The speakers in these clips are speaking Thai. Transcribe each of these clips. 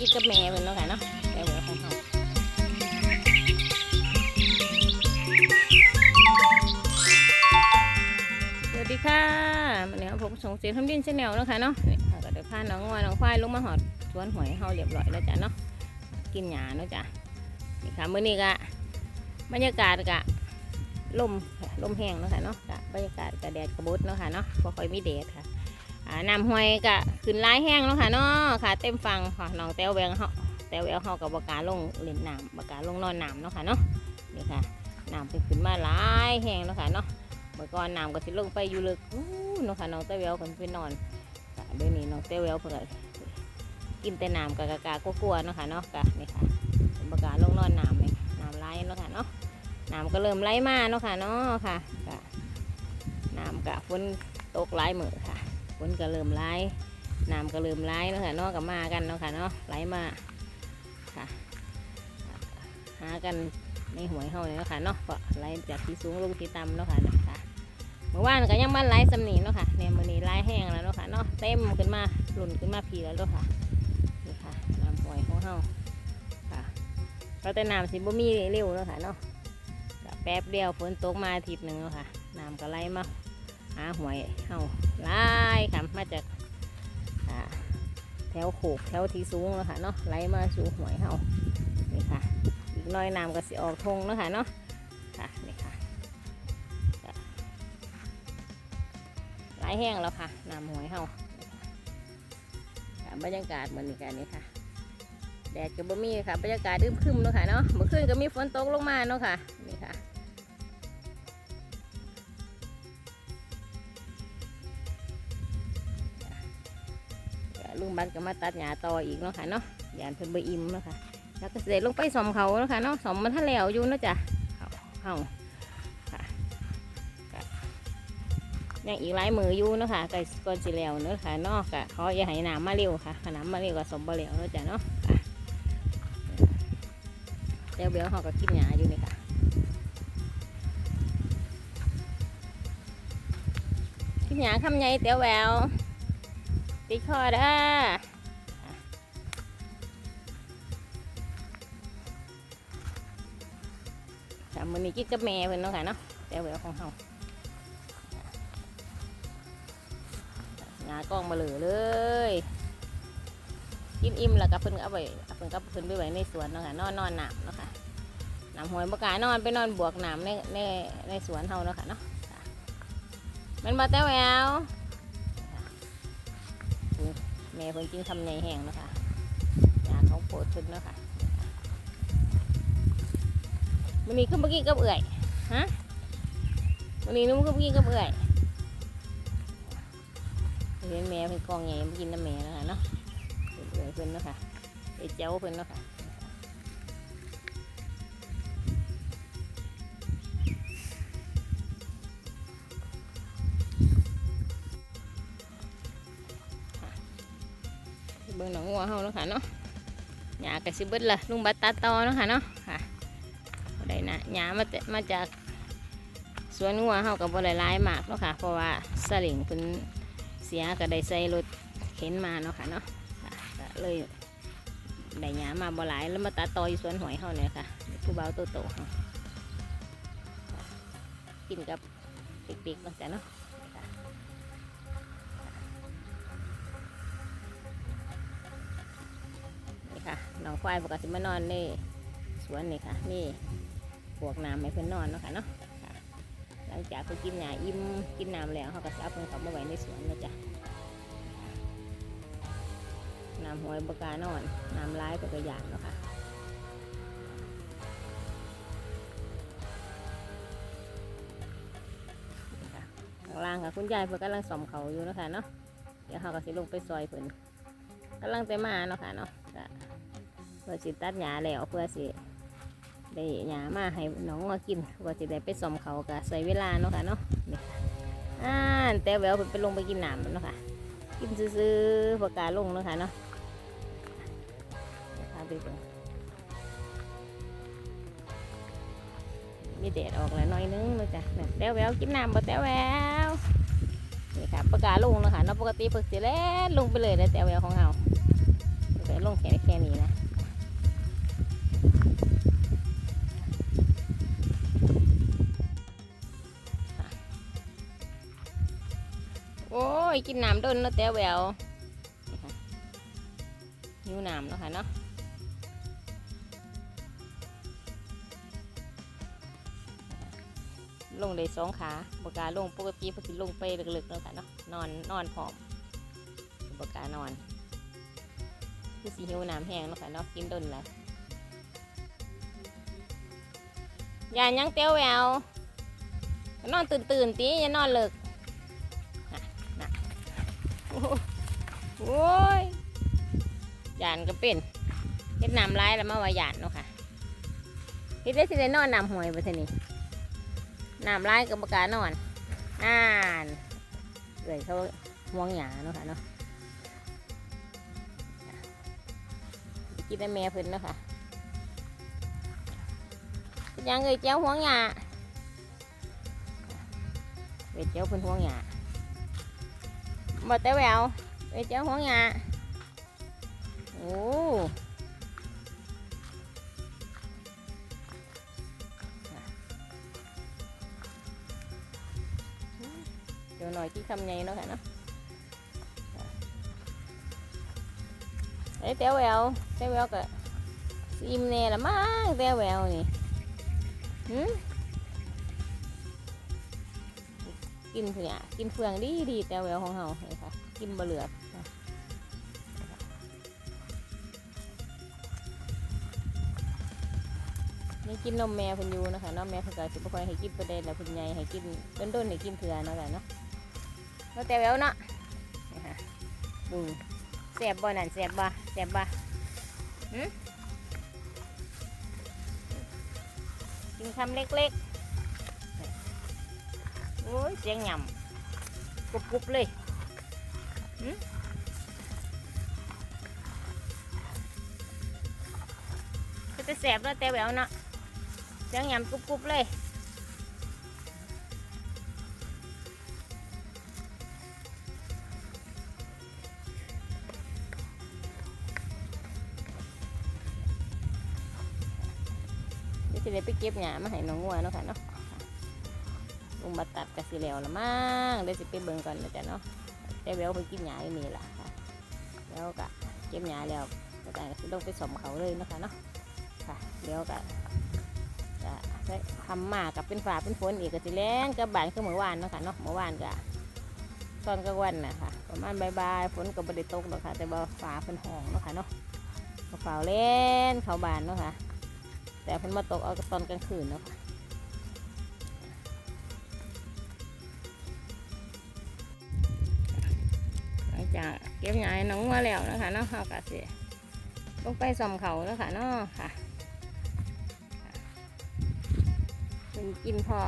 กินกับแม่เพิ่นเนาะค่ะเนาะแต้วแหวของเฮาสวัสดีค่ะวันนี้ผมส่งเสียงทำดินชาแนลเนาะค่ะเนาะนี่เราก็ได้พาน้องงอยน้องควายลงมาหอดสวนหอยเฮาเรียบร้อยแล้วจ้ะเนาะกินหญ้าเนาะจ้ะนี่ค่ะมื้อนี้ก็บรรยากาศก็ลมลมแห้งเนาะค่ะเนาะก็บรรยากาศก็แดดกระบุดเนาะค่ะเนาะบ่ค่อยมีแดดค่ะ น้ำห้วยก็ขึ้นร้ายแห้งแล้วค่ะเนาะค่ะเต็มฟังค่ะน้องแต้วแวงเฮาแต้วแววเฮากับบกล้าลงเล่นน้ำบกล้าลงนอนน้ำเนาะค่ะเนาะนี่ค่ะน้ำเพิ่นขึ้นมาหลายแห้งแล้วค่ะเนาะเมื่อก่อนน้ำก็สิลงไปอยู่ลึกเนาะค่ะน้องแต้วแววเพิ่นไปนอนเดี๋ยวนี้น้องแต้วแววเพิ่นก็กินแต่น้ำกะกะกะกลัวๆเนาะค่ะเนาะกะนี่ค่ะเพิ่นบกาลงนอนน้ำเลยน้ำไหลเนาะค่ะเนาะน้ำก็เริ่มไหลมาเนาะค่ะเนาะค่ะกะน้ำกะฝนตกหลายมือค่ะ ฝนก็เริ่มไหลน้ำก็เริ่มไหลเนาะค่ะเนาะก็มากันเนาะค่ะเนาะไหลมาค่ะหากันในหวยเฮาเนี่ยเนาะค่ะเนาะก็ไหลจากที่สูงลงที่ต่ำเนาะค่ะค่ะเมื่อวานก็ยังบ้านไหลสำนีเนาะค่ะเนี่ยมื้อนี้ไหลแห้งแล้วเนาะค่ะเนาะเต็มขึ้นมาหลุ่นขึ้นมาพีแล้วเนาะค่ะนี่ค่ะน้ำหวยของเฮาค่ะเราะแต่น้ำสิบ่มีเร็วเนาะค่ะเนาะแป๊บเดียวฝนตกมาอาทิตย์หนึ่งเนาะค่ะน้ำก็ไหลมา หาหวยเฮาไล่ค่ะมาจากแถวโขกแถวที่สูงแล้วค่ะเนาะไหลมาสู่หวยเฮานี่ค่ะ อีกน้อยน้ำก็สิออกทงแล้วค่ะเนาะค่ะนี่ค่ะไหลแห้งแล้วค่ะน้ำหวยเฮาค่ะบรรยากาศเหมือนกันนี่ค่ะแดดก็บ่มีค่ะบรรยากาศอึมครึมเนาะค่ะเนาะเมื่อคืนก็มีฝนตกลงมาเนาะค่ะ ลุงบัตรก็มาตัดหญ้าต่ออีกเนาะค่ะเนาะยานเพิ่นเบอิ่มเนาะค่ะแล้วก็เสร็จลงไปสอมเขาเนาะค่ะเนาะสอมมันทะแล้วอยู่เนาะจ้ะเขาเขาค่ะยังอีกหลายมืออยู่เนาะค่ะใกล้ก่อนสิแล้วเนาะค่ะเนาะก็เขาอย่าให้น้ำมาเร็วค่ะถ้าน้ำมาเร็วก็สมบ่แล้วเนาะจ้ะเนาะเดี๋ยวเบลเขาก็กินหญ้าอยู่นี่ค่ะกินหญ้าคำใหญ่เตี้ยวแวว ติดคอด้อค่ะมันนี้กินกับแม่เพิ่อนเนาะค่ะเนาะแต่เวลของเฮางากล้องมาเลือเลยกินอิ่มแล้วก็เพิ่นก็เอาไปเพิ่นก็เพิ่นไปไว้ในสวนเนาะค่ะนอนนอนหนำเนาะค่ะหนำหวยบกล้านอนไปนอนบวกหนำในในในสวนเฮาเนาะค่ะเนาะมันมาแต่แวว ม่เพิ่นกินทำในแห้งเนาะคะยาของโปรดเพิ่นเนาะค่ะมันนี้ขึ้นเมื่อกี้กับเอื่อยฮะมันนี้นุ่มขึ้นเมื่อกี้กับเอื่อยเห็นแม่เพิ่นกองใหญ่มากินน้ำแม่เนาะคะเนาะเพิ่นเอื่อยเพิ่นเนาะค่ะไอ้เจ้าเพิ่นเนาะค่ะ บิ่งหนองงัวเฮาเนาะค่ะเนาะหญ้ากระสิเบิดละลุงบัตตัดต่อเนาะค่ะเนาะค่ะบ่ได้นะหญ้ามาแต่มาจากสวนงัวเฮากับบ่ได้หลายมากเนาะค่ะ เพราะว่าสลิงเพิ่นเสียก็ได้ใส่รถเข็นมาเนาะค่ะเนาะค่ะก็เลยได้หญ้ามาบ่หลายแล้วมาตัดตออยู่สวนหอยเฮาเนี่ยค่ะผู้เบาโตโตๆเฮาค่ะกินกับปิกๆเนาะจ้ะเนาะ น้องควายปกติมานอนในสวนนี่ค่ะนี่พวกน้ำให้เพิ่อนนอนเนาะค่ะเนาะหลังจากเพิ่นกินหญ้าอิ่มกินน้ำแล้วเขาก็จะเอาเพิ่อนเขามาไว้ในสวนนะจ๊ะน้ำหอยบกานอนน้ำร้ายเพิ่นก็อยากเนาะค่ะข้างล่างค่ะคุณยายเพิ่นกำลังสอมเขาอยู่นะคะเนาะเดี๋ยวเขาก็สิลงไปซอยเพิ่นกำลังไปมาเนาะค่ะเนาะ พื่อสิตัดหญ้าแล้วเพื่อสิได้หญ้ามาให้น้องมากินเพื่อสิได้ไปสมเขาก็ใส่เวลาเนาะค่ะเนาะนี่อ่าแต่แววเพิ่นไปลงไปกินน้ำเนาะค่ะกินซื้อๆประกาลงเนาะค่ะเนาะพาไปดูมีแดดออกแล้วน้อยนึงเนาะจ้ะแต่แววกินน้ำบ่แต่แววนี่ค่ะประกาลงเนาะค่ะเนาะปกติเพิ่นสิแล่นลงไปเลยนะแต่แววของเฮาแต่ลงแค่แค่นี้นะ โอ้ย กินน้ำด้นนะแต่แววนิ้วน้ำแล้วค่ะเนาะลงเลยสองขาบกาลงปกติพอสิลงไปลึกๆแล้วค่ะเนาะนอนนอนพร้อมบกานอนคือสีหิวน้ำแห้งแล้วค่ะเนาะกินดนแล้ว อย่ายังเตี้ยวแววนอนตื่นตื่นตีอย่านอนเลิกโอ้โหโอ้ยยานก็เป็นเฮ็ดน้ำร้ายแล้วมาว่าหยานเนาะค่ะเฮ็ดได้สิได้นอนน้ำหวยบ่ทีนี้น้ำร้ายกับบกล้านอนอ่านเอ้ยเขาห่วงหยาเนาะค่ะเนาะกินได้แม่เพิ่นเนาะค่ะ เป็นยังเอ้ยเจ้าห่วงหยาเวทเจ้าเพิ่นห่วงหยาบ่แต่แวว ก็สิอิ่มแน่ละมั้งเต้าแววนี่หืมกินเผือกินเฟืองดีดีแต่แววของเฮาเลยค่ะ กินบะเหลือนี่กินนมแม่เพิ่นยูนะคะน้องแม่เพิ่นก็สิบ่ค่อยให้กินประเด็นแล้วพิ่นใหญ่ให้กินเด้นให้กินเถื่อนะค่ะเนาะแล้วแต่แววเนาะนี่ค่ะบุ้งแซ่บบ่นั่นแซ่บบ่แซ่บบ่หึ กินคำเล็กๆ โอ้ยเสียงหย่ำกรุบๆเลยก็จะแสบแล้วแต่แหววเนาะเสียงหย่ำกรุบๆเลย ได้ไปเก็บหญ้ามาให้น้องงัวเนาะค่ะเนาะลุงมาตัดกระสีแล้วละมั้งเดี๋ยวสิไปเบิ่งก่อนนะจ๊ะเนาะแต่แววเพิ่นกินหญ้าอยู่นี่ล่ะค่ะแล้วก็เก็บหญ้าแล้วก็แต่สิลงไปสมเขาเลยนะคะเนาะค่ะเดี๋ยวก็จะได้ทำมากับเป็นฝาเป็นฝนอีกก็สิแรงกับบานคือเมื่อวานเนาะค่ะเนาะเมื่อวานก็ตอนกลางวันนะคะประมาณบ่ายๆฝนก็บ่ได้ตกหรอกค่ะ แต่ว่าฟ้าเป็นห้องเนาะค่ะเนาะก็ฝ้าเล่นเขาบานเนาะค่ะ แต่เพิ่นมาตกเอาตอนกลางคืนเนาะคะหลังจากเก็บหญ้าให้น้องมาแล้วนะคะเนาะเขาก็สิลงไปส่อมเขาแล้วค่ะเนาะค่ะเป็นกินพอ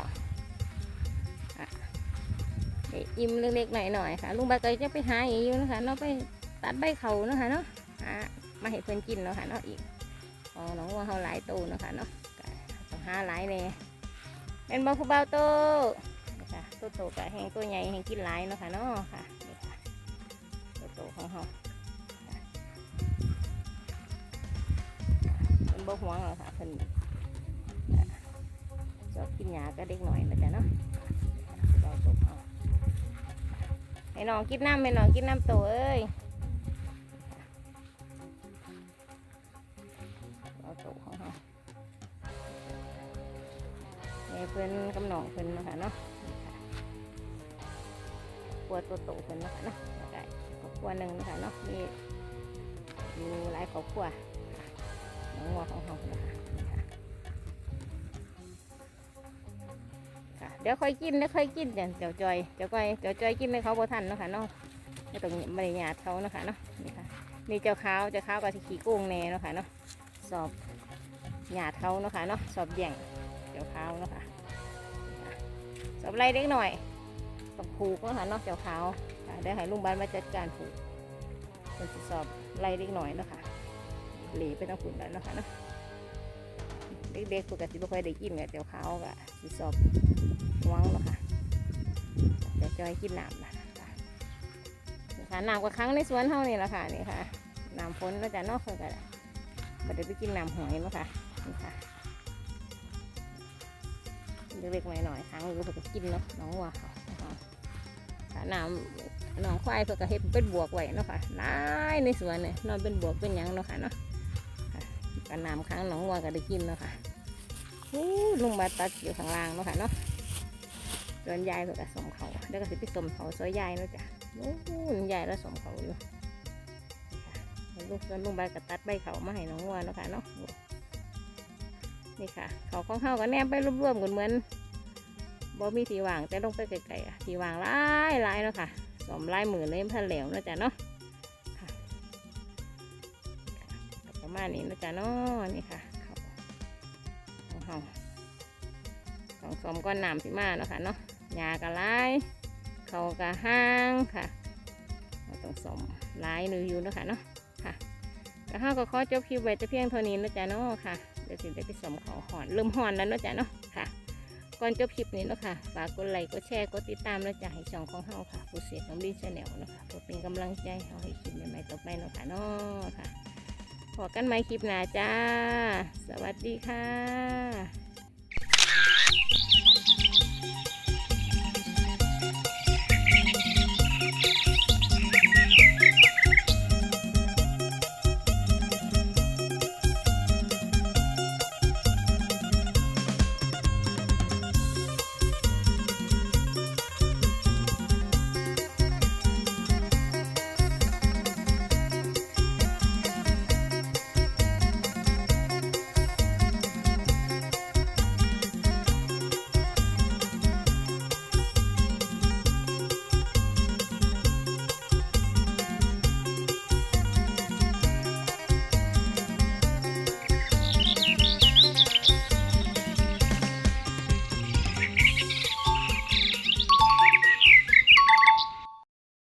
อะอิ่มเล็กๆหน่อยๆค่ะ ลุงใบก็จะไปหาอีกอยู่นะคะเนาะไปตัดใบเขานะคะเนาะมาให้เพื่อนกินเนาะค่ะเนาะอีก อ๋อน้องว่าเขาหลายตัวนะคะเนาะต้องหาหลายเลยเป็นบอผู้เบาโตนะคะตัวโตกับแหงตัวใหญ่แหงกินหลายเนาะค่ะเนาะค่ะนี่ค่ะตัวโตของเขาเป็นบ่หวงหรอกค่ะเพิ่นอะชอบกินหญ้าก็เด็กหน่อยนะจ๊ะเนาะเราตกเอาให้น้องกินน้ำให้น้องกินน้ำโตเอ้ย เพิ่นกำหนองเพิ่นนาะคะเนาะนี่ค่ะครัวตัวโตเพิ่นนาะคะเนาะแล้วก็ครอบครัวหนึ่งนะคะเนาะมีอยู่หลายครอบครัวน้องงัวของเขานะคะค่ะเดี๋ยวค่อยกินเดี๋ยวค่อยกินเดี๋ยวเจ้าจอยเจ้าก้อยเจ้าจอยกินในเขาบ่ทันเนาะค่ะเนาะไม่ต้องบริญาตเขาเนาะค่ะเนาะนี่ค่ะนี่เจ้าขาวเจ้าขาวกับที่ขี้โกงแน่เนาะค่ะเนาะสอบหยาดเขาเนาะค่ะเนาะสอบแย่งเจ้าขาวเนาะค่ะค่ะ สอบไล่เล็กหน่อยต้องผูกเนะค่ะนาะเจ้าขาวได้ให้ลุงบ้านมาจัดการผูกเป็นสิสอบไล่เล็กหน่อยนะคะหลีไปต้องฝุ่นแล้วนะคะเนาะเด็กๆปกติไม่ค่อยได้กินกับเจ้าขาวกะสิสอบหวงนะค่ะแต่จอยกินน้ำนะค่ะคะน้ำกว่าครั้งในสวนเท่านี่แหละค่ะนี่ค่ะน้ำฝนแล้วจะนอกเพิ่นกันมาเดี๋ยวไปกินน้ำหอยนาะค่ะนี่ค่ะ เล็กๆหน่อยๆครั้งอยู่เพิ่นก็กินเนาะน้องวัวเขาค่ะน้ำหนองควายเพื่อก็เฮ็ดเป็นบวกไว้เนาะค่ะหลายในสวนเนี่ยนอนเป็นบวกเป็นหยังเนาะค่ะเนาะค่ะกันน้ำค้างหนองวัวก็ได้กินเนาะค่ะอู้ลุงมาตัดอยู่ข้างล่างเนาะค่ะเนาะส่วนยายเพื่อก็สมเขาแล้วก็สิไปสมเขาซอยยายเนาะจ้ะอู้ยายแล้วสมเขาอยู่ล้วลูกส่วนลุงใบก็ตัดใบเขามาให้น้องวัวเนาะค่ะเนาะ นี่ค่ะ เขาของเข้าก็แนมไปรวมๆกันเหมือนบ่มีทีวางแต่ลงไปไกลๆอะทีวางหลายลายเนาะค่ะสอมลายมือเลยพันเหลวนะจ๊ะเนาะค่ะประมาณนี้นะจ๊ะเนาะนี่ค่ะเขาของเฮาของสมก้อนน้ำสิมาเนาะค่ะเนาะหญ้ากระลายเขากะห้างค่ะเราต้องสมหลายหนูอยู่เนาะค่ะเนาะค่ะก็เฮาก็ขอจบคลิปไว้แต่เพียงเท่านี้นะจ๊ะเนาะค่ะ ดี๋ยวสิได้ไปสมของหอนเริ่มหอนแล้วเนาะจ๊ะเนาะค่ะก่อนจบคลิปนี้เนาะค่ะฝากกดไลค์กดแชร์กดติดตามและจะให้ช่องของเฮาค่ะผู้เสียน้ำดินชาแนลเนาะค่ะเพื่อเป็นกำลังใจเฮาให้คลิปใหม่ๆต่อไปเนาะค่ะเนาะค่ะพอกันไหมคลิปหน้าจ้า สวัสดีค่ะ